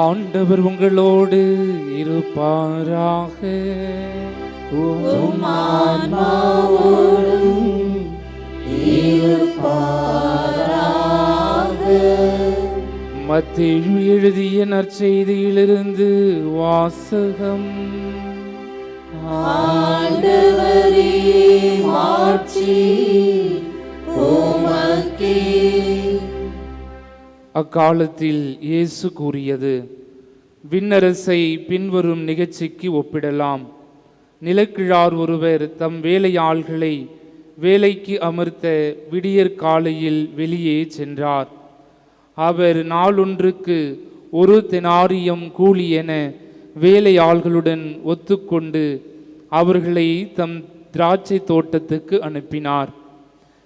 ஆண்டவர் உங்களோடு இருப்பாராக. மத்தேயு எழுதிய நற்செய்தியிலிருந்து வாசகம். ஆண்டவரே மாட்சி. அக்காலத்தில் இயேசு கூறியது விண்ணரசை பின்வரும் நிகழ்ச்சிக்கு ஒப்பிடலாம். நிலக்கிழார் ஒருவர் தம் வேலையாள்களை வேலைக்கு அமர்த்த விடியற் காலையில் வெளியே சென்றார். அவர் நாளொன்றுக்கு ஒரு தெனாரியம் கூலி என வேலையாள்களுடன் ஒத்துக்கொண்டு அவர்களை தம் திராட்சை தோட்டத்துக்கு அனுப்பினார்.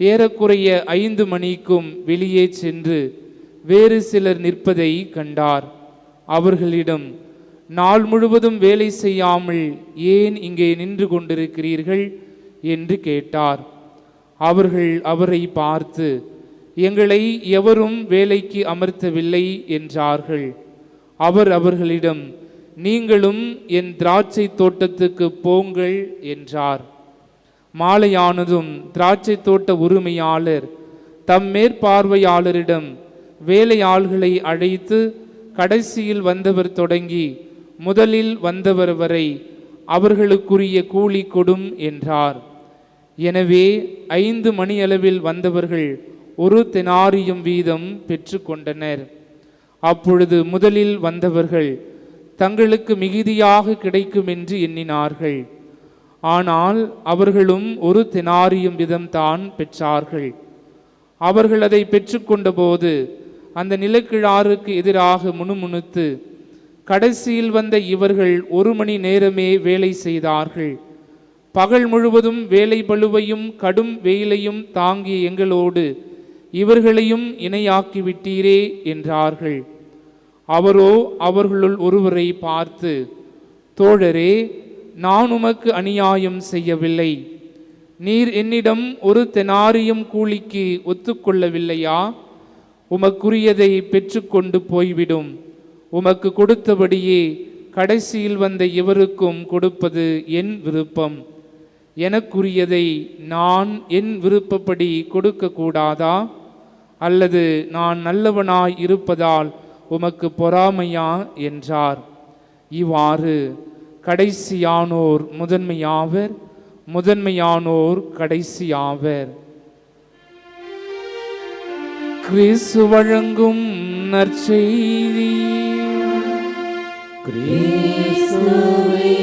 ஏறக்குறைய ஐந்து மணிக்கும் வெளியே சென்று வேறு சிலர் நிற்பதை கண்டார். அவர்களிடம் நாள் முழுவதும் வேலை செய்யாமல் ஏன் இங்கே நின்று கொண்டிருக்கிறீர்கள்? என்று கேட்டார். அவர்கள் அவரை பார்த்து எங்களை எவரும் வேலைக்கு அமர்த்தவில்லை என்றார்கள். அவர் அவர்களிடம் நீங்களும் என் திராட்சை தோட்டத்துக்கு போங்கள் என்றார். மாலையானதும் திராட்சை தோட்ட உரிமையாளர் தம் மேற்பார்வையாளரிடம் வேலையாள்களை அழைத்து கடைசியில் வந்தவர் தொடங்கி முதலில் வந்தவர் வரை அவர்களுக்குரிய கூலி கொடும் என்றார். எனவே ஐந்து மணியளவில் வந்தவர்கள் ஒரு தெனாரியம் வீதம் பெற்றுக்கொண்டனர். அப்பொழுது முதலில் வந்தவர்கள் தங்களுக்கு மிகுதியாக கிடைக்கும் என்று எண்ணினார்கள். ஆனால் அவர்களும் ஒரு தெனாரியும் விதம்தான் பெற்றார்கள். அவர்கள் அதை பெற்றுக்கொண்டபோது அந்த நிலக்கிழாருக்கு எதிராக முணுமுணுத்து கடைசியில் வந்த இவர்கள் ஒரு மணி நேரமே வேலை செய்தார்கள். பகல் முழுவதும் வேலை பளுவையும் கடும் வெயிலையும் தாங்கிய எங்களோடு இவர்களையும் இணையாக்கி விட்டீரே என்றார்கள். அவரோ அவர்களுள் ஒருவரை பார்த்து தோழரே நான் உமக்கு அநியாயம் செய்யவில்லை. நீர் என்னிடம் ஒரு தெனாரியம் கூலிக்கு ஒத்துக்கொள்ளவில்லையா? உமக்குரியதை பெற்றுக்கொண்டு போய்விடும். உமக்கு கொடுத்தபடியே கடைசியில் வந்த இவருக்கும் கொடுப்பது என் விருப்பம். எனக்குரியதை நான் என் விருப்பப்படி கொடுக்கக்கூடாதா? அல்லது நான் நல்லவனாய் இருப்பதால் உமக்கு பொறாமையா? என்றார். இவ்வாறு கடைசியானோர் முதன்மையாவர் முதன்மையானோர் கடைசியாவர். கிறிஸ்து வழங்கும் நற்செய்தி. கிறிஸ்துவே